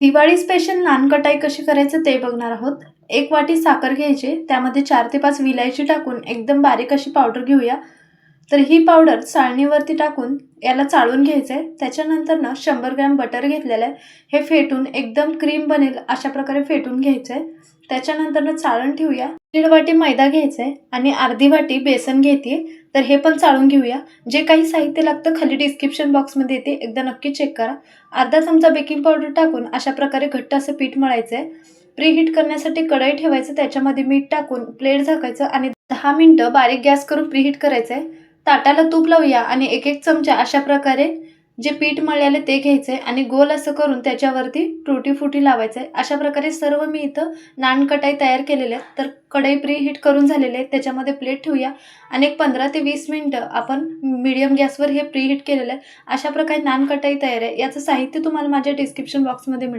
Diwali special nankhatai कशी करायचं ते बघणार आहोत. एक वाटी साखर घ्यायची त्यामध्ये चार ते पाच विलायची टाकून एकदम बारीक अशी पावडर घेऊया. तर ही पावडर चाळणीवरती टाकून याला चाळून घ्यायचं आहे त्याच्यानंतर ना शंभर ग्रॅम बटर घेतलेलं आहे. हे फेटून एकदम क्रीम बनेल अशा प्रकारे फेटून घ्यायचं आहे त्याच्यानंतर ना चाळण ठेवूया. दीड वाटी मैदा घ्यायचा आहे आणि अर्धी वाटी बेसन घेते तर हे पण चाळून घेऊया. जे काही साहित्य लागतं खाली डिस्क्रिप्शन बॉक्समध्ये येते. एकदा नक्की चेक करा. अर्धा चमचा बेकिंग पावडर टाकून अशा प्रकारे घट्ट असं पीठ मळायचं आहे प्रीहीट करण्यासाठी कढई ठेवायचं. त्याच्यामध्ये मीठ टाकून प्लेट झाकायचं आणि दहा मिनटं बारीक गॅस करून प्रीहीट करायचं आहे ताटाला तूप लावूया आणि एक एक चमचा अशा प्रकारे जे पीठ मळलेले ते घ्यायचं आहे आणि गोल असं करून त्याच्यावरती टुटीफुटी लावायचं. आहे अशा प्रकारे सर्व मी इथं नानकटाई तयार केलेले आहेत. तर कढई प्री हीट करून झालेले आहे त्याच्यामध्ये प्लेट ठेवूया आणि एक पंधरा ते वीस मिनटं आपण मिडियम गॅसवर हे प्री हीट केलेलं आहे. अशा प्रकारे नानकटाई तयार आहे. याचं साहित्य तुम्हाला माझ्या डिस्क्रिप्शन बॉक्समध्ये मिळेल.